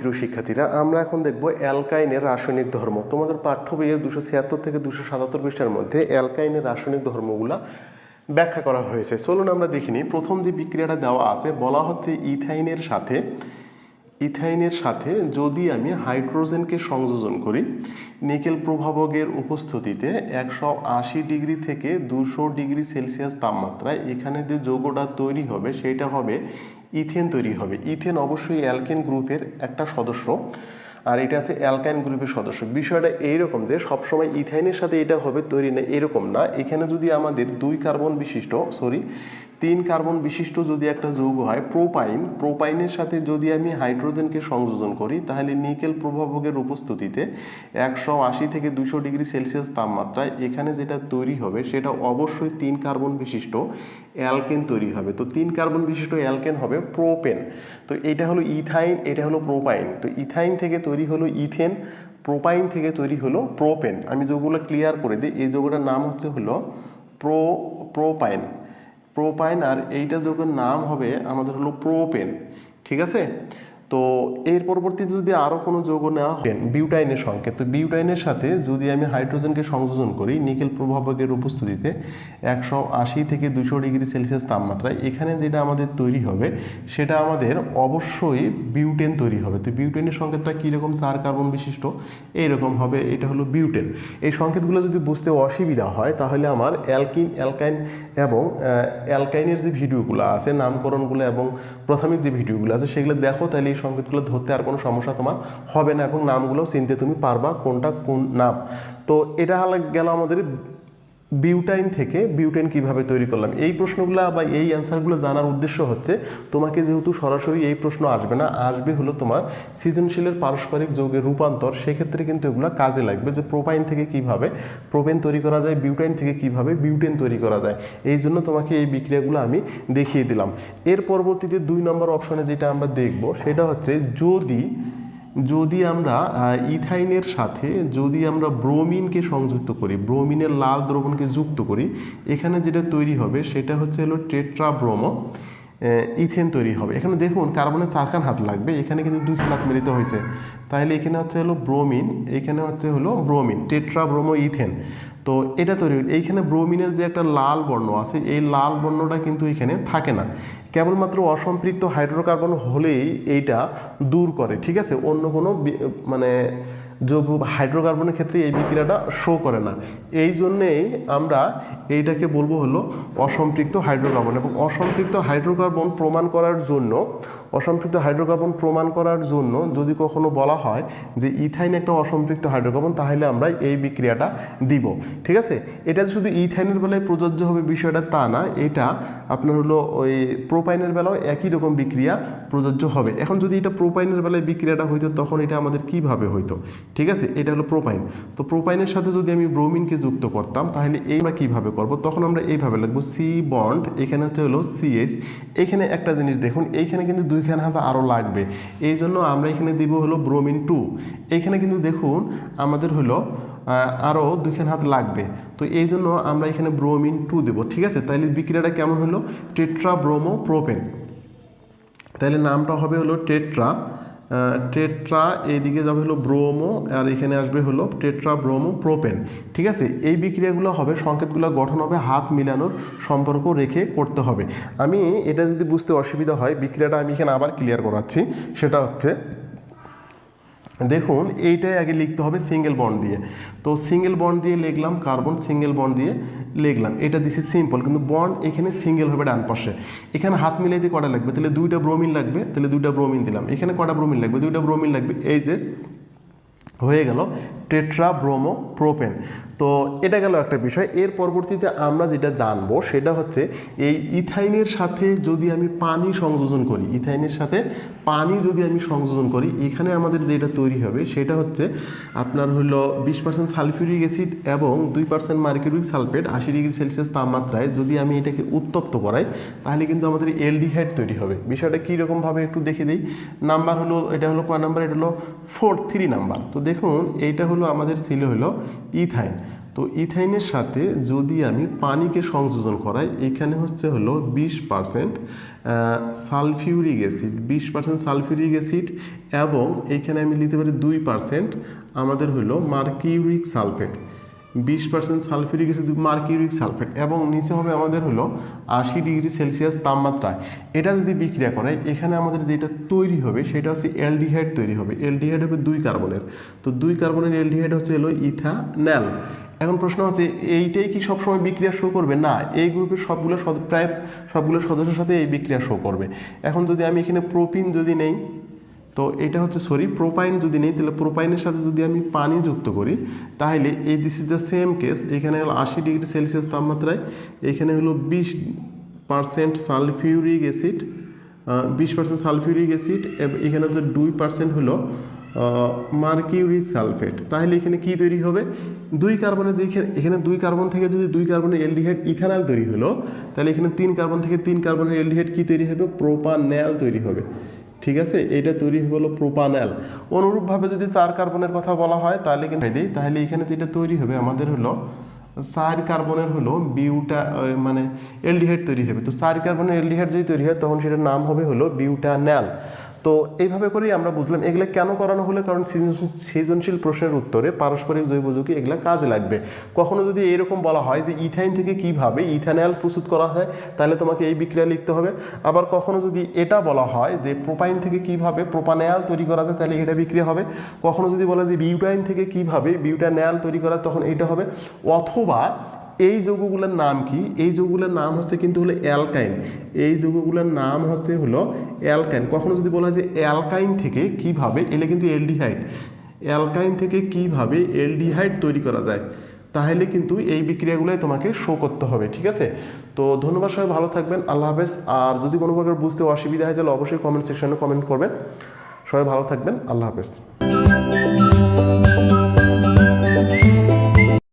সুপ্রিয় শিক্ষার্থীরা, আমরা এখন দেখব অ্যালকাইনের রাসায়নিক ধর্ম। তোমাদের পাঠ্য বইয়ের দুশো ছিয়াত্তর থেকে দুশো সাতাত্তর পৃষ্ঠার মধ্যে অ্যালকাইনের রাসায়নিক ধর্মগুলা ব্যাখ্যা করা হয়েছে। চলুন আমরা দেখিনি প্রথম যে বিক্রিয়াটা দেওয়া আছে, বলা হচ্ছে ইথাইনের সাথে ইথাইনের সাথে যদি আমি হাইড্রোজেনকে সংযোজন করি, নিকেল প্রভাবকের উপস্থিতিতে একশো আশি ডিগ্রি থেকে দুশো ডিগ্রি সেলসিয়াস তাপমাত্রায় এখানে যে যৌগটা তৈরি হবে, সেটা হবে ইথেন তৈরি হবে। ইথেন অবশ্যই অ্যালকেন গ্রুপের একটা সদস্য, আর এটা আছে অ্যালকাইন গ্রুপের সদস্য। বিষয়টা এইরকম যে সবসময় ইথাইনের সাথে এটা হবে, তৈরি না, এরকম না। এখানে যদি আমাদের দুই কার্বন বিশিষ্ট, সরি তিন কার্বন বিশিষ্ট যদি একটা যৌগ হয়, প্রোপাইন, প্রোপাইনের সাথে যদি আমি হাইড্রোজেনকে সংযোজন করি, তাহলে নিকেল প্রভাবকের উপস্থিতিতে একশো আশি থেকে দুশো ডিগ্রি সেলসিয়াস তাপমাত্রায় এখানে যেটা তৈরি হবে, সেটা অবশ্যই তিন কার্বন বিশিষ্ট অ্যালকেন তৈরি হবে। তো তিন কার্বন বিশিষ্ট অ্যালকেন হবে প্রোপেন। তো এটা হলো ইথাইন, এটা হলো প্রোপাইন। তো ইথাইন থেকে তৈরি হলো ইথেন, প্রোপাইন থেকে তৈরি হলো প্রোপেন। আমি যেগুলো ক্লিয়ার করে দিই। এই যৌগটার নাম হচ্ছে হলো প্রো, প্রোপাইন। প্রোপাইন আর এইটা যখন নাম হবে আমাদের হলো প্রোপেন ঠিক আছে? তো এর পরবর্তীতে যদি আরও কোনো যৌগ নেওয়া হয়, বিউটাইনের সংকেত। তো বিউটাইনের সাথে যদি আমি হাইড্রোজেনকে সংযোজন করি, নিকেল প্রভাবকের উপস্থিতিতে একশো আশি থেকে দুশো ডিগ্রি সেলসিয়াস তাপমাত্রায়, এখানে যেটা আমাদের তৈরি হবে, সেটা আমাদের অবশ্যই বিউটেন তৈরি হবে। তো বিউটেনের সংকেতটা কীরকম? চার কার্বন বিশিষ্ট, এইরকম হবে। এটা হলো বিউটেন। এই সংকেতগুলো যদি বুঝতে অসুবিধা হয়, তাহলে আমার অ্যালকিন, অ্যালকাইন এবং অ্যালকাইনের যে ভিডিওগুলো আছে, নামকরণগুলো এবং প্রাথমিক যে ভিডিওগুলো আছে, সেগুলো দেখো, তাহলে এই সংকেতগুলো ধরতে আর কোনো সমস্যা তোমার হবে না, এবং নামগুলো চিনতে তুমি পারবা কোনটা কোন নাম। তো এটা গেল আমাদের বিউটাইন থেকে বিউটেন কীভাবে তৈরি করলাম? এই প্রশ্নগুলো বা এই অ্যান্সারগুলো জানার উদ্দেশ্য হচ্ছে, তোমাকে যেহেতু সরাসরি এই প্রশ্ন আসবে না, আসবে হলো তোমার সৃজনশীলের পারস্পরিক যৌগের রূপান্তর, সেক্ষেত্রে কিন্তু এগুলো কাজে লাগবে যে প্রোপাইন থেকে কীভাবে প্রোপেন তৈরি করা যায়, বিউটাইন থেকে কীভাবে বিউটেন তৈরি করা যায়, এই জন্য তোমাকে এই বিক্রিয়াগুলো আমি দেখিয়ে দিলাম। এর পরবর্তীতে দুই নম্বর অপশনে যেটা আমরা দেখব, সেটা হচ্ছে যদি যদি আমরা ইথাইনের সাথে যদি আমরা ব্রোমিনকে সংযুক্ত করি, ব্রোমিনের লাল দ্রবণকে যুক্ত করি, এখানে যেটা তৈরি হবে সেটা হচ্ছে হলো টেট্রাব্রোমো ইথেন তৈরি হবে। এখানে দেখুন কার্বনের চারখান হাত লাগবে, এখানে কিন্তু দুই হাত মিলিত হয়েছে। তাহলে এখানে হচ্ছে হলো ব্রোমিন, এখানে হচ্ছে হলো ব্রোমিন, টেট্রাব্রোমো ইথেন। তো এটা তৈরি এইখানে ব্রোমিনের যে একটা লাল বর্ণ আছে, এই লাল বর্ণটা কিন্তু এখানে থাকে না। কেবলমাত্র অসম্পৃক্ত হাইড্রোকার্বন হলেই এইটা দূর করে, ঠিক আছে? অন্য কোনো মানে জৈব হাইড্রোকার্বনের ক্ষেত্রে এই বিক্রিয়াটা শো করে না। এই জন্যেই আমরা এইটাকে বলব হলো অসম্পৃক্ত হাইড্রোকার্বন। এবং অসম্পৃক্ত হাইড্রোকার্বন প্রমাণ করার জন্য অসম্পৃক্ত হাইড্রোকার্বন প্রমাণ করার জন্য যদি কখনো বলা হয় যে ইথাইন একটা অসম্পৃক্ত হাইড্রোকার্বন, তাহলে আমরা এই বিক্রিয়াটা দিব। ঠিক আছে? এটা শুধু ইথাইনের বেলায় প্রযোজ্য হবে বিষয়টা তা না, এটা আপনার হলো ওই প্রোপাইনের বেলাও একই রকম বিক্রিয়া প্রযোজ্য হবে। এখন যদি এটা প্রোপাইনের বেলায় বিক্রিয়াটা হইতো, তখন এটা আমাদের কীভাবে হইতো? ঠিক আছে? এটা হলো প্রোপাইন। তো প্রোপাইনের সাথে যদি আমি ব্রোমিনকে যুক্ত করতাম, তাহলে এই আমরা কীভাবে করব? তখন আমরা এইভাবে লিখব সি বন্ড এখানে হচ্ছে হলো সিএস এখানে একটা জিনিস দেখুন, এইখানে কিন্তু দুইখান হাত আরও লাগবে। এই জন্য আমরা এখানে দিব হলো ব্রোমিন টু এখানে কিন্তু দেখুন, আমাদের হলো আরও দুইখান হাত লাগবে। তো এই জন্য আমরা এখানে ব্রোমিন টু দেবো, ঠিক আছে? তাহলে বিক্রিয়াটা কেমন হলো? টেট্রা ব্রোমো প্রোপেন তাহলে নামটা হবে হলো টেট্রা টেট্রা এইদিকে যাবে হলো ব্রোমো, আর এখানে আসবে হলো টেট্রা ব্রোমো প্রোপেন। ঠিক আছে? এই বিক্রিয়াগুলো হবে, সংকেতগুলো গঠন হবে, হাত মিলানোর সম্পর্ক রেখে করতে হবে। আমি এটা যদি বুঝতে অসুবিধা হয়, বিক্রিয়াটা আমি এখানে আবার ক্লিয়ার করাচ্ছি। সেটা হচ্ছে দেখুন, এইটাই আগে লিখতে হবে সিঙ্গেল বন্ড দিয়ে। তো সিঙ্গেল বন্ড দিয়ে লিখলাম কার্বন সিঙ্গেল বন্ড দিয়ে লিখলাম। এটা দিছি সিম্পল কিন্তু বন্ড এখানে সিঙ্গেল হবে ডান পাশে। এখানে হাত মিলাই দিয়ে কটা লাগবে? তাহলে দুইটা ব্রোমিন লাগবে, তাহলে দুইটা ব্রোমিন দিলাম। এখানে কটা ব্রোমিন লাগবে? দুইটা ব্রোমিন লাগবে। এই যে, হয়ে গেল। Tetrabromopropane. তো এটা গেল একটা বিষয়। এর পরবর্তীতে আমরা যেটা জানব, সেটা হচ্ছে এই ইথাইনের সাথে যদি আমি পানি সংযোজন করি, ইথাইনের সাথে পানি যদি আমি সংযোজন করি, এখানে আমাদের যেটা তৈরি হবে, সেটা হচ্ছে আপনার হলো বিশ পার্সেন্ট সালফিউরিক অ্যাসিড এবং দুই পার্সেন্ট মার্কিউরিক সালফেট, আশি ডিগ্রি সেলসিয়াস তাপমাত্রায় যদি আমি এটাকে উত্তপ্ত করাই, তাহলে কিন্তু আমাদের এলডিহাইড তৈরি হবে। বিষয়টা কীরকমভাবে একটু দেখে দিই। নাম্বার হলো, এটা হলো কয় নাম্বার? এটা হলো ফোর থ্রি নাম্বার। তো দেখুন, এইটা হলো আমাদের ছিল হলো ইথাইন। তো ইথাইনের সাথে যদি আমি পানিকে সংযোজন করাই, এখানে হচ্ছে হলো বিশ পারসেন্ট সালফিউরিক অ্যাসিড। বিশ পারসেন্ট সালফিউরিক অ্যাসিড এবং এখানে আমি নিতে পারি দুই পারসেন্ট আমাদের হলো মার্কিউরিক সালফেট। বিশ percent sulphuric acid, mercuric sulphate এবং নিচে হবে আমাদের হলো আশি ডিগ্রি সেলসিয়াস তাপমাত্রায়। এটা যদি বিক্রিয়া করে, এখানে আমাদের যেটা তৈরি হবে সেটা হচ্ছে অ্যালডিহাইড তৈরি হবে। অ্যালডিহাইড হবে দুই কার্বনের। তো দুই কার্বনের অ্যালডিহাইড হচ্ছে হলো ইথানল। এখন প্রশ্ন হচ্ছে, এইটাই কি সবসময় বিক্রিয়া শো করবে? না, এই গ্রুপের সবগুলো প্রায় সবগুলো সদস্যের সাথে এই বিক্রিয়া শো করবে। এখন যদি আমি এখানে প্রোপিন যদি নেই তো এটা হচ্ছে সরি প্রোপাইন যদি নেই, তাহলে প্রোপাইনের সাথে যদি আমি পানি যুক্ত করি, তাহলে এই this is the same case এখানে হলো আশি ডিগ্রি সেলসিয়াস তাপমাত্রায়, এখানে হলো বিশ পার্সেন্ট সালফিউরিক অ্যাসিড বিশ পার্সেন্ট সালফিউরিক অ্যাসিড এখানে হচ্ছে দুই পার্সেন্ট হলো মার্কিউরিক সালফেট। তাহলে এখানে কি তৈরি হবে? দুই কার্বনের যে এখানে- এখানে দুই কার্বন থেকে যদি দুই কার্বনের এলডিহাইড ইথানল তৈরি হলো, তাহলে এখানে তিন কার্বন থেকে তিন কার্বনের এলডিহাইড কি তৈরি হবে? প্রোপানেল তৈরি হবে। ঠিক আছে? এটা তৈরি হলো প্রোপানেল। অনুরূপভাবে যদি চার কার্বনের কথা বলা হয়, তাহলে কিন্তু দিই তাহলে এখানে যেটা তৈরি হবে, আমাদের হলো চার কার্বনের হলো বিউটা মানে এলডিহাইড তৈরি হবে। তো চার কার্বনের এলডিহাইড যদি তৈরি হয়, তখন সেটার নাম হবে হলো বিউটানেল। তো এইভাবে করেই আমরা বুঝলাম এগুলো কেন করানো হলো, কারণ সৃজনশীল- প্রশ্নের উত্তরে পারস্পরিক জৈব যৌগিক এগুলো কাজে লাগবে। কখনো যদি এরকম বলা হয় যে ইথাইন থেকে কীভাবে ইথানল প্রস্তুত করা হয়, তাহলে তোমাকে এই বিক্রিয়া লিখতে হবে। আবার কখনো যদি এটা বলা হয় যে প্রোপাইন থেকে কীভাবে প্রোপানেয়াল তৈরি করা যায়, তাহলে এটা বিক্রিয়া হবে। কখনো যদি বলা যে বিউটাইন থেকে কীভাবে বিউটানেয়াল তৈরি করা তখন এটা হবে। অথবা এই যৌগগুলোর নাম কি? এই যৌগগুলোর নাম হচ্ছে কিন্তু হলো অ্যালকাইন। এই যৌগগুলোর নাম হচ্ছে হলো অ্যালকাইন। কখনো যদি বলা হয় যে অ্যালকাইন থেকে কীভাবে, এলে কিন্তু এলডিহাইড অ্যালকাইন থেকে কীভাবে এলডিহাইড তৈরি করা যায়, তাহলে কিন্তু এই বিক্রিয়াগুলোই তোমাকে শো করতে হবে, ঠিক আছে? তো ধন্যবাদ সবাই, ভালো থাকবেন, আল্লাহ হাফেজ। আর যদি কোনো প্রকার বুঝতে অসুবিধা হয়, তাহলে অবশ্যই কমেন্ট সেকশনে কমেন্ট করবেন। সবাই ভালো থাকবেন, আল্লাহ হাফেজ।